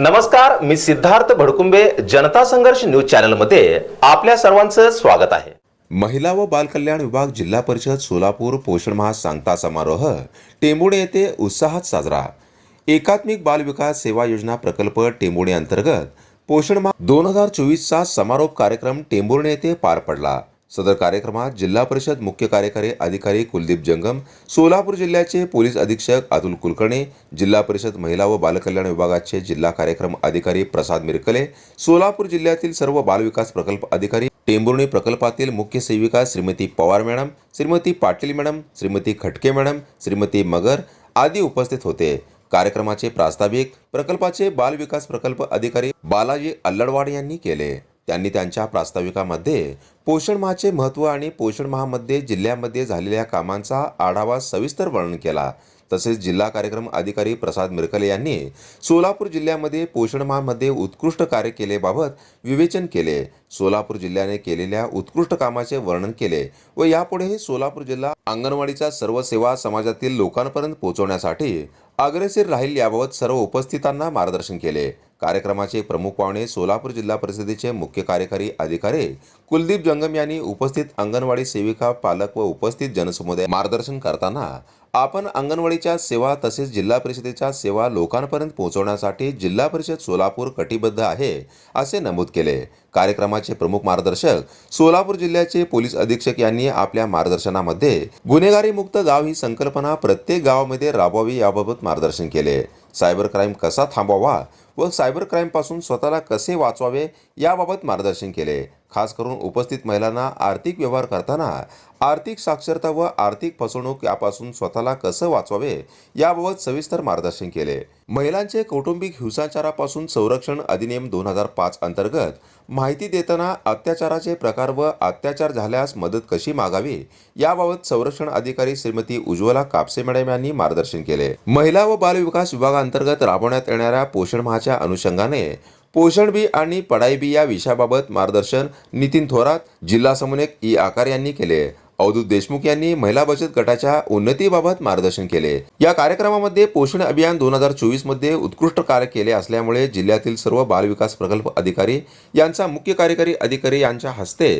नमस्कार मी सिद्धार्थ भडकुंबे जनता संघर्ष न्यूज चॅनलमध्ये आपल्या सर्वांचं स्वागत आहे. महिला व बालकल्याण विभाग जिल्हा परिषद सोलापूर पोषण माह सांगता समारोह टेंबुणे येथे उत्साहात साजरा. एकात्मिक बाल विकास सेवा योजना प्रकल्प टेंबुणे अंतर्गत पोषण माह दोन हजार चोवीसचा समारोप कार्यक्रम टेंबुर्णे येथे पार पडला. सदर कार्यक्रमात जिल्हा परिषद मुख्य कार्यकारी अधिकारी कुलदीप जंगम सोलापूर जिल्ह्याचे पोलीस अधीक्षक अतुल कुलकर्णी जिल्हा परिषद महिला व बालकल्याण विभागाचे जिल्हा कार्यक्रम अधिकारी प्रसाद मिरकले सोलापूर जिल्ह्यातील सर्व बालविकास प्रकल्प अधिकारी टेंबुर्णी प्रकल्पातील मुख्य सेविका Shrimati Pawar madam Shrimati Patil madam Shrimati Khatke madam Shrimati मगर आदी उपस्थित होते. कार्यक्रमाचे प्रास्ताविक प्रकल्पाचे बाल विकास प्रकल्प अधिकारी बालाजी अल्लडवाड यांनी केले. त्यांनी त्यांच्या प्रास्ताविकामध्ये पोषण माहाचे महत्त्व आणि पोषण माहामध्ये जिल्ह्यामध्ये झालेल्या कामांचा आढावा सविस्तर वर्णन केला. तसेच जिल्हा कार्यक्रम अधिकारी प्रसाद मिरकले यांनी सोलापूर जिल्ह्यामध्ये पोषण महामध्ये उत्कृष्ट कार्य केलेबाबत विवेचन केले. सोलापूर जिल्ह्याने केलेल्या उत्कृष्ट कामाचे वर्णन केले व यापुढेही सोलापूर जिल्हा अंगणवाडीच्या सर्व सेवा समाजातील लोकांपर्यंत पोहोचवण्यासाठी अग्रेसर राहील याबाबत सर्व उपस्थितांना मार्गदर्शन केले. कार्यक्रमाचे प्रमुख पाहुणे सोलापूर जिल्हा परिषदेचे मुख्य कार्यकारी अधिकारी कुलदीप जंगम यांनी उपस्थित अंगणवाडी सेविका पालक व उपस्थित जनसमुदाय मार्गदर्शन करताना आपण अंगणवाडीच्या सेवा तसेच जिल्हा परिषदेच्या सेवा लोकांपर्यंत पोहोचवण्यासाठी जिल्हा परिषद सोलापूर कटिबद्ध आहे असे नमूद केले. कार्यक्रमाचे प्रमुख मार्गदर्शक सोलापूर जिल्ह्याचे पोलीस अधीक्षक यांनी आपल्या मार्गदर्शनामध्ये गुन्हेगारी मुक्त गाव ही संकल्पना प्रत्येक गावामध्ये राबवावी याबाबत मार्गदर्शन केले. सायबर क्राईम कसा थांबवावा व सायबर क्राईमपासून स्वतःला कसे वाचवावे याबाबत मार्गदर्शन केले. खास करून उपस्थित महिलांना आर्थिक व्यवहार करताना आर्थिक साक्षरता व आर्थिक फसवणूक यापासून स्वतःला कसं वाचवावे याबाबत सविस्तर मार्गदर्शन केले. महिलांचे कौटुंबिक हिंसाचारापासून संरक्षण अधिनियम दोन हजार पाच अंतर्गत माहिती देताना अत्याचाराचे प्रकार व अत्याचार झाल्यास मदत कशी मागावी याबाबत संरक्षण अधिकारी श्रीमती उज्ज्वला कापसे मॅडम यांनी मार्गदर्शन केले. महिला व बालविकास विभागाअंतर्गत राबवण्यात येणाऱ्या पोषण महाच्या अनुषंगाने पोषण बी आणि पढाई बी या विषयाबाबत मार्गदर्शन नितीन थोरात जिल्हा समन्वयक ई आकार यांनी केले. अवधूत देशमुख यांनी महिला बचत गटाच्या उन्नतीबाबत मार्गदर्शन केले. या कार्यक्रमामध्ये पोषण अभियान दोन हजार चोवीसमध्ये उत्कृष्ट कार्य केले असल्यामुळे जिल्ह्यातील सर्व बालविकास प्रकल्प अधिकारी यांचा मुख्य कार्यकारी अधिकारी यांच्या हस्ते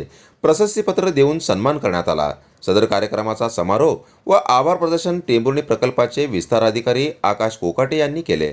प्रशस्तीपत्र देऊन सन्मान करण्यात आला. सदर कार्यक्रमाचा समारोप व आभार प्रदर्शन टेंभुर्णी प्रकल्पाचे विस्तार अधिकारी आकाश कोकाटे यांनी केले.